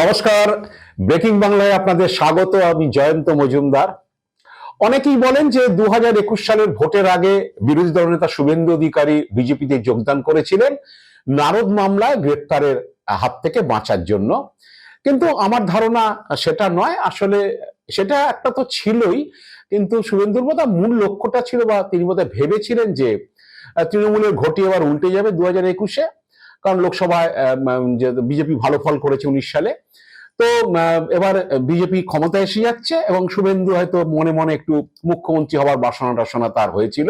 নমস্কার। ব্রেকিং বাংলায় আপনাদের স্বাগত, আমি জয়ন্ত মজুমদার। অনেকেই বলেন যে দু একুশ সালের ভোটের আগে বিরোধী দলনেতা শুভেন্দু অধিকারী বিজেপিতে যোগদান করেছিলেন। নারদ মামলায় গ্রেপ্তারের হাত থেকে বাঁচার জন্য। কিন্তু আমার ধারণা সেটা নয়, আসলে সেটা একটা তো ছিলই। কিন্তু শুভেন্দুর বোধ মূল লক্ষ্যটা ছিল বা তিনি বোধহয় ভেবেছিলেন যে তৃণমূলের ঘটি এবার উল্টে যাবে দু হাজার একুশে। কারণ লোকসভায় যে বিজেপি ভালো ফল করেছে উনিশ সালে। তো এবার বিজেপি ক্ষমতায় এসে যাচ্ছে এবং শুভেন্দু হয়তো মনে মনে একটু মুখ্যমন্ত্রী হওয়ার বাসনা টাসনা তার হয়েছিল।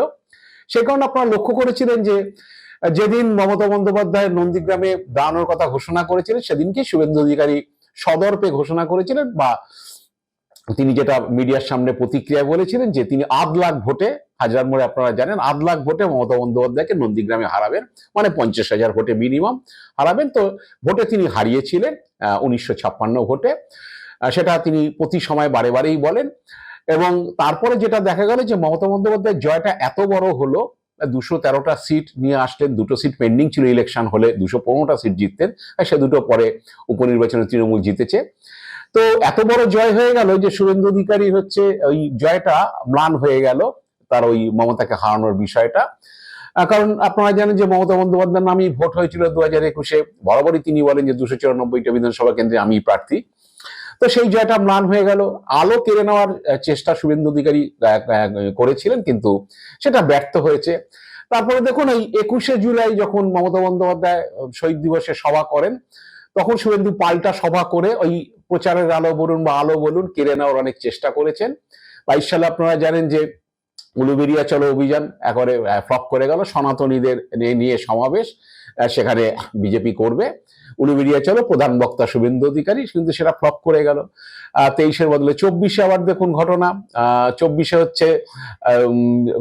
সে কারণে আপনারা লক্ষ্য করেছিলেন যে, যেদিন মমতা বন্দ্যোপাধ্যায় নন্দীগ্রামে দাঁড়ানোর কথা ঘোষণা করেছিলেন, সেদিনকে শুভেন্দু অধিকারী সদর্পে ঘোষণা করেছিলেন বা তিনি যেটা মিডিয়ার সামনে প্রতিক্রিয়া বলেছিলেন যে তিনি আধ লাখ ভোটে হাজার মোড়ে আপনারা জানেন, আধ লাখ ভোটে মমতা বন্দ্যোপাধ্যায়কে নন্দীগ্রামে হারাবেন মানে পঞ্চাশ হাজার ভোটে মিনিমাম হারাবেন। তো ভোটে তিনি হারিয়েছিলেন উনিশশো ছাপ্পান্ন ভোটে। সেটা তিনি প্রতি সময় বারে বারেই বলেন। এবং তারপরে যেটা দেখা গেল যে মমতা বন্দ্যোপাধ্যায়ের জয়টা এত বড় হলো, দুশো তেরোটা সিট নিয়ে আসলেন, দুটো সিট পেন্ডিং ছিল ইলেকশন হলে দুশো পনেরোটা সিট জিততেন সে দুটো পরে উপনির্বাচনে তৃণমূল জিতেছে। তো এত বড় জয় হয়ে গেল যে শুভেন্দু অধিকারী হচ্ছে ওই জয়টা ম্লান হয়ে গেল তার ওই মমতাকে হারানোর বিষয়টা। কারণ আপনারা জানেন যে মমতা বন্দ্যোপাধ্যায়ের নামই ভোট হয়েছিল দু হাজার একুশে। বরাবরই তিনি বলেন যে দুশো চুরানব্বইটা বিধানসভা কেন্দ্রে আমি প্রার্থী। তো সেই জয়টা ম্লান হয়ে গেল। আলো কেড়ে নেওয়ার চেষ্টা শুভেন্দু অধিকারী করেছিলেন কিন্তু সেটা ব্যর্থ হয়েছে। তারপরে দেখুন এই একুশে জুলাই যখন মমতা বন্দ্যোপাধ্যায় শহীদ দিবসে সভা করেন, তখন শুভেন্দু পাল্টা সভা করে ওই প্রচারের আলো বলুন বা আলো বলুন, কেড়ে নেওয়ার অনেক চেষ্টা করেছেন। বাইশ সালে আপনারা জানেন যে উলুবেরিয়া চলো অভিযান একবারে ফ্লপ করে গেল, সনাতনীদের নিয়ে- সমাবেশ সেখানে বিজেপি করবে। উলুবেরিয়া চলো প্রধান বক্তা শুভেন্দু অধিকারী, কিন্তু সেটা ফ্লপ করে গেল। তেইশের বদলে চব্বিশে আবার দেখুন ঘটনা। চব্বিশে হচ্ছে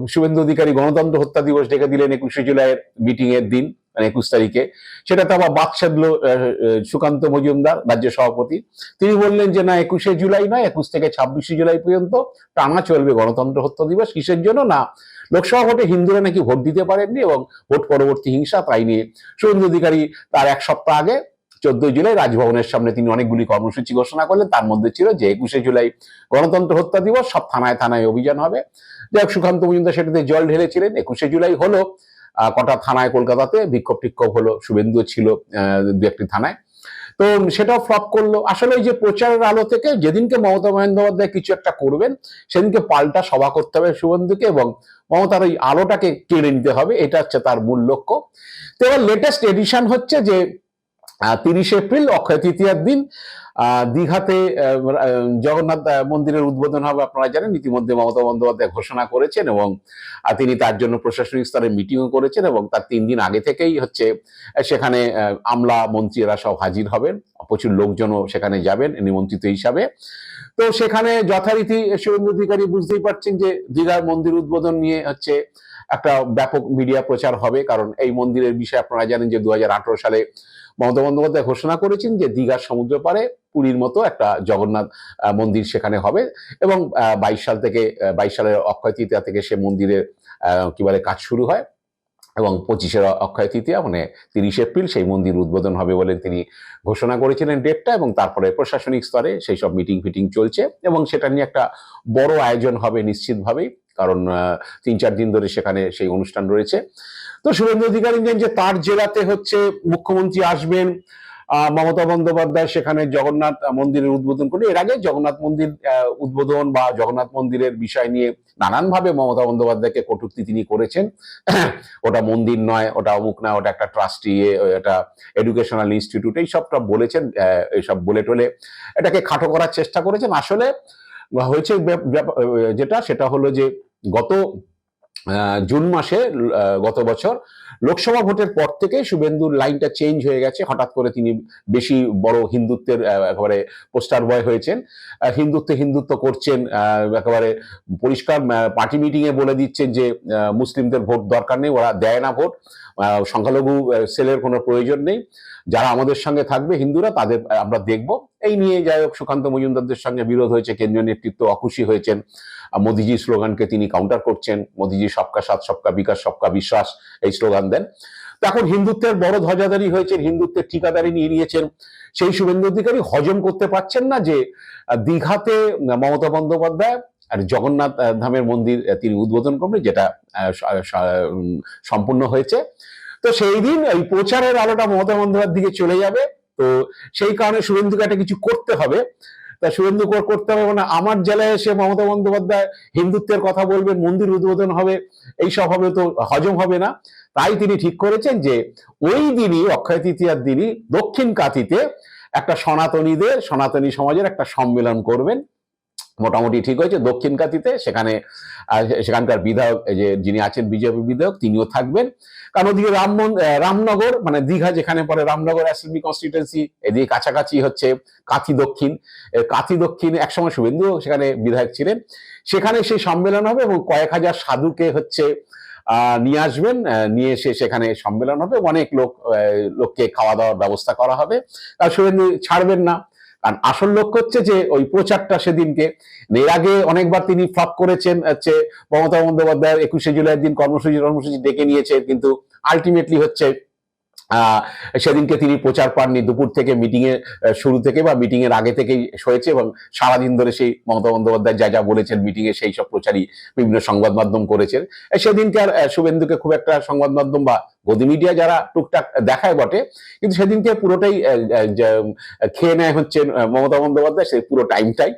শুভেন্দু অধিকারী গণতন্ত্র হত্যা দিবস ডেকে দিলেন একুশে জুলাইয়ের মিটিং এর দিন। মানে একুশ তারিখে। সেটা তো আবার বাদ সাধলো সুকান্ত মজুমদার, রাজ্য সভাপতি। তিনি বললেন যে, না, একুশে জুলাই নয়, একুশ থেকে ছাব্বিশে জুলাই পর্যন্ত টানা চলবে গণতন্ত্র হত্যা দিবস। কিসের জন্য? না, লোকসভা ভোটে হিন্দুরা নাকি ভোট দিতে পারেননি এবং ভোট পরবর্তী হিংসা তাই নিয়ে। শুভেন্দু অধিকারী তার এক সপ্তাহ আগে, চোদ্দই জুলাই, রাজভবনের সামনে তিনি অনেকগুলি কর্মসূচি ঘোষণা করলেন। তার মধ্যে ছিল যে, একুশে জুলাই গণতন্ত্র হত্যা দিবস, সব থানায় থানায় অভিযান হবে। যাই হোক, সুকান্ত মজুমদার সেটাতে জল ঢেলেছিলেন। একুশে জুলাই হলো কটা থানায়, কলকাতাতে বিক্ষোভ টিক্ষোভ হলো, শুভেন্দু ছিল দু একটি থানায়। তো সেটাও ফ্লপ করল। আসলে ওই যে প্রচারের আলো থেকে যেদিনকে মমতা বন্দ্যোপাধ্যায় কিছু একটা করবেন, সেদিনকে পাল্টা সভা করতে হবে শুভেন্দুকে এবং মমতার ওই আলোটাকে কেড়ে নিতে হবে। এটা হচ্ছে তার মূল লক্ষ্য। তো এবার লেটেস্ট এডিশন হচ্ছে যে তিরিশে এপ্রিল, অক্ষয় তৃতীয়ার দিন দীঘাতে জগন্নাথ মন্দিরের উদ্বোধন হবে আপনারা জানেন। ইতিমধ্যে মমতা বন্দ্যোপাধ্যায় ঘোষণা করেছেন এবং তিনি তার জন্য প্রশাসনিক স্তরে মিটিংও করেছেন এবং তার তিন দিন আগে থেকেই হচ্ছে সেখানে আমলা মন্ত্রীরা সব হাজির হবেন। প্রচুর লোকজনও সেখানে যাবেন, নিমন্ত্রিত হিসাবে। তো সেখানে যথারীতি শুভেন্দু অধিকারী বুঝতেই পারছেন যে, দীঘার মন্দির উদ্বোধন নিয়ে হচ্ছে একটা ব্যাপক মিডিয়া প্রচার হবে। কারণ এই মন্দিরের বিষয়ে আপনারা জানেন যে দু হাজার আঠারো সালে মমতা বন্দ্যোপাধ্যায় ঘোষণা করেছেন যে দীঘার সমুদ্র পারে পুরীর মতো একটা জগন্নাথ মন্দির সেখানে হবে এবং বাইশ সাল থেকে বাইশ সালের অক্ষয় তৃতীয়া থেকে সে মন্দিরের কি বলে কাজ শুরু হয় এবং পঁচিশের অক্ষয় তৃতীয়া মানে তিরিশ এপ্রিল সেই মন্দির উদ্বোধন হবে বলে তিনি ঘোষণা করেছিলেন ডেটটা এবং তারপরে প্রশাসনিক স্তরে সেই সব মিটিং ফিটিং চলছে এবং সেটা নিয়ে একটা বড় আয়োজন হবে নিশ্চিতভাবেই কারণ তিন চার দিন ধরে সেখানে সেই অনুষ্ঠান রয়েছে। তো শুভেন্দু অধিকারী যে তার জেলাতে হচ্ছে মুখ্যমন্ত্রী আসবেন মমতা বন্দ্যোপাধ্যায় সেখানে জগন্নাথ মন্দিরের উদ্বোধন করে এর আগে জগন্নাথ মন্দির উদ্বোধন বা জগন্নাথ মন্দিরের বিষয় নিয়ে নানানভাবে মমতা বন্দ্যোপাধ্যায়কে কটূক্তি তিনি করেছেন। ওটা মন্দির নয়, ওটা অমুক না, ওটা একটা ট্রাস্টি এটা এডুকেশনাল ইনস্টিটিউট, এই সবটা বলেছেন এইসব বলে টলে এটাকে খাটো করার চেষ্টা করেছেন। আসলে হয়েছে যেটা, সেটা হলো যে গত জুন মাসে গত বছর লোকসভা ভোটের পর থেকে শুভেন্দুর লাইনটা চেঞ্জ হয়ে গেছে। হঠাৎ করে তিনি বেশি বড় হিন্দুত্বের একেবারে পোস্টার বয় হয়েছেন। হিন্দুত্ব হিন্দুত্ব করছেন একেবারে পরিষ্কার পার্টি মিটিং এ বলে দিচ্ছেন যে মুসলিমদের ভোট দরকার নেই, ওরা দেয় না ভোট। সংখ্যালঘু সেলের কোনো প্রয়োজন নেই। যারা আমাদের সঙ্গে থাকবে হিন্দুরা, তাদের, আমরা দেখব। এই নিয়ে যাই হোক, সুকান্ত মজুমদারদের সঙ্গে বিরোধ হয়েছে, কেন্দ্রীয় নেতৃত্ব অখুশি হয়েছেন। মোদিজির স্লোগানকে তিনি কাউন্টার করছেন। মোদিজি সবকা সাথ, সবকা বিকাশ, সবকা বিশ্বাস, এই স্লোগান দেন। এখন হিন্দুত্বের বড় ধ্বজাধারী হয়েছে হিন্দুত্বের ঠিকাদারি নিয়ে নিয়েছেন। সেই শুভেন্দু অধিকারী হজম করতে পারছেন না যে, দীঘাতে মমতা বন্দ্যোপাধ্যায় আর জগন্নাথ ধামের মন্দির তিনি উদ্বোধন করবেন, যেটা সম্পূর্ণ হয়েছে। তো সেই দিন এই প্রচারের আলোটা মমতা বন্দ্যোপাধ্যায়ের দিকে চলে যাবে। তো সেই কারণে শুভেন্দুকে একটা কিছু করতে হবে। তা শুভেন্দু কর- করতে হবে মানে আমার জেলায় এসে মমতা বন্দ্যোপাধ্যায় হিন্দুত্বের কথা বলবেন, মন্দির উদ্বোধন হবে, এইসব হবে তো হজম হবে না। তাই তিনি ঠিক করেছেন যে ওই দিনই, অক্ষয় তৃতীয়ার দিনই দক্ষিণ কাতিতে একটা সনাতনীদের, সনাতনী সমাজের একটা সম্মেলন করবেন। মোটামুটি ঠিক হয়েছে। দক্ষিণ কাতিতে সেখানে সেখানকার বিধায়ক যে যিনি আছেন বিজেপি বিধায়ক, তিনিও থাকবেন। কারণ ওদিকে রাম রামনগর মানে দীঘা যেখানে পরে রামনগর অ্যাসেম্বলি কনস্টিটুয়েন্সি, এদিকে কাছাকাছি হচ্ছে কাথি দক্ষিণ। কাথি দক্ষিণ একসময় শুভেন্দু সেখানে বিধায়ক ছিলেন। সেখানে সেই সম্মেলন হবে এবং কয়েক হাজার সাধুকে হচ্ছে নিয়ে আসবেন নিয়ে এসে সেখানে সম্মেলন হবে। অনেক লোক লোককে খাওয়া দাওয়ার ব্যবস্থা করা হবে। আর শুভেন্দু ছাড়বেন না। কারণ আসল লক্ষ্য হচ্ছে যে ওই প্রচারটা সেদিনকে। এর আগে অনেকবার তিনি ফ্লপ করেছেন হচ্ছে মমতা বন্দ্যোপাধ্যায় একুশে জুলাইয়ের দিন কর্মসূচি কর্মসূচি ডেকে নিয়েছে কিন্তু আলটিমেটলি হচ্ছে সেদিনকে তিনি প্রচার পাননি দুপুর থেকে মিটিং এর শুরু থেকে বা মিটিং এর আগে থেকেই হয়েছে এবং সারাদিন ধরে সেই মমতা বন্দ্যোপাধ্যায় যা যা বলেছেন মিটিং এ সেই সব প্রচারই বিভিন্ন সংবাদ মাধ্যম করেছেন। সেদিনকে আর শুভেন্দুকে খুব একটা সংবাদ মাধ্যম বা গদি মিডিয়া যারা টুকটাক দেখায় বটে, কিন্তু সেদিনকে পুরোটাই খেয়ে নেয় হচ্ছে মমতা বন্দ্যোপাধ্যায় সেই পুরো টাইমটাই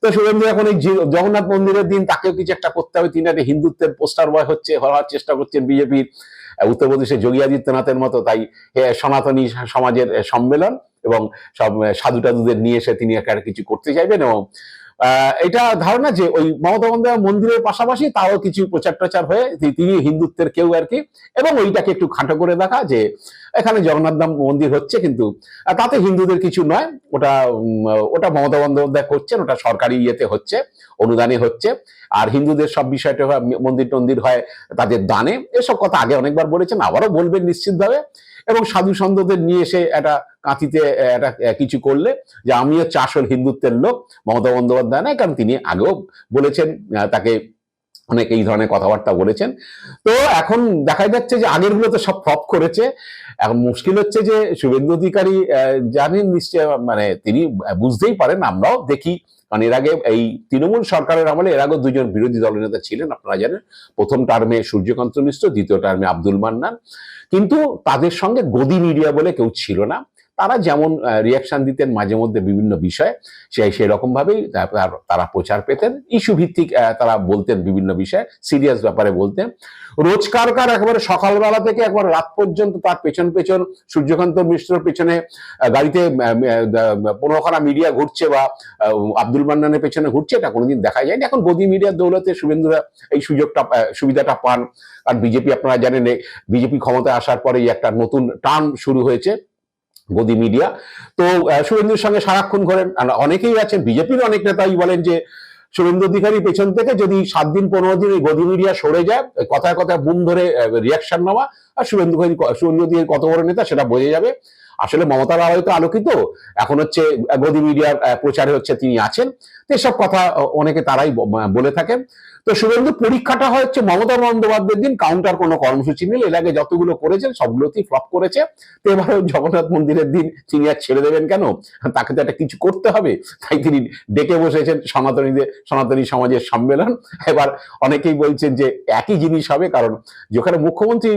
তো শুভেন্দু এখন এই জগন্নাথ মন্দিরের দিন তাকেও কিছু একটা করতে হবে, তিনি একটা হিন্দুত্বের পোস্টার বয় হচ্ছে, হওয়ার চেষ্টা করছেন বিজেপির। উত্তরপ্রদেশে যোগী আদিত্যনাথের মতো তাই সনাতনী সমাজের সম্মেলন এবং সব সাধু টাধুদের নিয়ে এসে তিনি একটা কিছু করতে চাইবেন এবং এটা ধারণা যে ওই মমতা বন্দ্যোপাধ্যায় মন্দিরের পাশাপাশি তাও কিছু প্রচার টচার হয়ে তিনি হিন্দুত্বের কেউ আর কি। এবং ওইটাকে একটু খাটো করে দেখা যে এখানে জগন্নাথ ধাম মন্দির হচ্ছে কিন্তু তাতে হিন্দুদের কিছু নয়। ওটা ওটা মমতা বন্দ্যোপাধ্যায় করছেন, ওটা সরকারি ইয়েতে হচ্ছে, অনুদানে হচ্ছে। আর হিন্দুদের সব বিষয়টা মন্দির টন্দির হয় তাদের দানে। এসব কথা আগে অনেকবার বলেছেন, আবারও বলবেন নিশ্চিতভাবে। এবং সাধু সন্তদের নিয়ে এসে একটা কাঁথিতে একটা কিছু করলে যে আমি হচ্ছে আসল হিন্দুত্বের লোক, মমতা বন্দ্যোপাধ্যায় নয়, কারণ তিনি আগেও বলেছেন তাকে অনেক এই ধরনের কথাবার্তা বলেছেন। তো এখন দেখা যাচ্ছে যে আগেরগুলো তো সব ফ্লপ করেছে। এখন মুশকিল হচ্ছে যে শুভেন্দু অধিকারী জানেন নিশ্চয় মানে তিনি বুঝতেই পারেন, আমরাও দেখি। কারণ এর আগে এই তৃণমূল সরকারের আমলে এর আগে দুজন বিরোধী দলনেতা ছিলেন, আপনারা জানেন। প্রথম টার্মে সূর্যকান্ত মিশ্র, দ্বিতীয় টার্মে আব্দুল মান্নান। কিন্তু তাদের সঙ্গে গদি মিডিয়া বলে কেউ ছিল না। তারা যেমন রিয়াকশন দিতেন মাঝে মধ্যে বিভিন্ন বিষয়ে, সেই সেরকম ভাবেই তারা প্রচার পেতেন। ইস্যু ভিত্তিক তারা বলতেন বিভিন্ন বিষয়ে সিরিয়াস ব্যাপারে বলতেন। রোজকারকার একবারে সকালবেলা থেকে একবার রাত পর্যন্ত তার পেছন পেছন সূর্যকান্ত মিশ্রর পেছনে গাড়িতে পনেরোখানা মিডিয়া ঘুরছে বা আব্দুল মান্নানের পেছনে ঘুরছে, এটা কোনোদিন দেখা যায়নি। এখন গদি মিডিয়ার দৌলতে শুভেন্দুরা এই সুযোগটা সুবিধাটা পান। আর বিজেপি, আপনারা জানেন বিজেপি ক্ষমতায় আসার পরে একটা নতুন টার্ম শুরু হয়েছে। গদি মিডিয়া তো শুভেন্দুর সঙ্গে সারাক্ষণ আর অনেকেই আছেন, বিজেপির অনেক নেতাই বলেন যে শুভেন্দু অধিকারী পেছন থেকে যদি সাত দিন, পনেরো দিন এই গদি মিডিয়া সরে যায়, কথায় কথায় বুম ধরে রিয়াকশন নেওয়া, আর শুভেন্দু শুভেন্দু অধিকারী কত বড় নেতা সেটা বোঝা যাবে। আসলে মমতার হয়তো আলোকিত, এখন হচ্ছে গদি মিডিয়ার প্রচারে হচ্ছে তিনি আছেন। তো এসব কথা অনেকে তারাই বলে থাকেন। তো শুভেন্দু, পরীক্ষাটা হচ্ছে মমতা বন্দ্যোপাধ্যায়ের দিন কাউন্টার কোনো কর্মসূচি নেই, এর আগে যতগুলো করেছেন সবগুলোতেই ফ্লপ করেছে। তো এবারে জগন্নাথ মন্দিরের দিন তিনি আর ছেড়ে দেবেন কেন? তাকে তো একটা কিছু করতে হবে। তাই তিনি ডেকে বসেছেন সনাতনীদের, সনাতনী সমাজের সম্মেলন। এবার অনেকেই বলছেন যে একই জিনিস হবে, কারণ যেখানে মুখ্যমন্ত্রী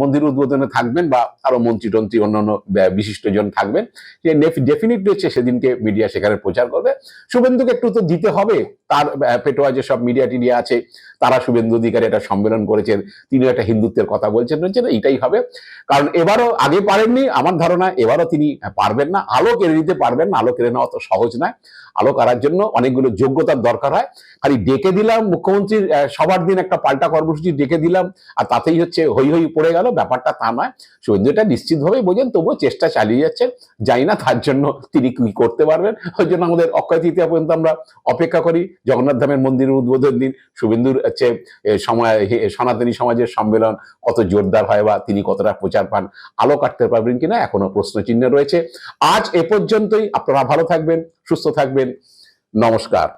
মন্দির উদ্বোধনে থাকবেন বা আরও মন্ত্রী টন্ত্রী অন্যান্য বিশিষ্টজন থাকবেন যে ডেফিনেটলি হচ্ছে সেদিনকে মিডিয়া সেখানে প্রচার করবে। শুভেন্দুকে একটু তো দিতে হবে, তার পেটোয়া যেসব মিডিয়া টিডিয়া আছে। তারা শুভেন্দু অধিকারী একটা সম্মেলন করেছেন। তিনি একটা হিন্দুত্বের কথা বলছেন। বলছেন এইটাই হবে। কারণ এবারও আগে পারেননি, আমার ধারণা এবারও তিনি পারবেন না, আলো কেড়ে নিতে পারবেন না। আলো কেড়ে নেওয়া অত সহজ নয়। আলো কারার জন্য অনেকগুলো যোগ্যতার দরকার হয়। খালি ডেকে দিলাম, মুখ্যমন্ত্রীর সবার দিন একটা পাল্টা কর্মসূচি ডেকে দিলাম, আর তাতেই হচ্ছে হই হই পড়ে গেল, ব্যাপারটা তা নয়। এটা নিশ্চিতভাবেই বোঝেন, তবুও চেষ্টা চালিয়ে যাচ্ছেন জানি না তার জন্য তিনি কি করতে পারবেন। ওই জন্য আমাদের অক্ষয় তৃতীয়া পর্যন্ত আমরা অপেক্ষা করি। জগন্নাথ ধামের মন্দিরের উদ্বোধন দিন শুভেন্দুর হচ্ছে সময় সনাতনী সমাজের সম্মেলন, কত জোরদার হয় বা তিনি কতটা প্রচার পান, আলো কাটতে পারবেন কিনা, এখনও প্রশ্ন চিহ্ন রয়েছে। আজ এ পর্যন্তই, আপনারা ভালো থাকবেন, সুস্থ থাকবেন নমস্কার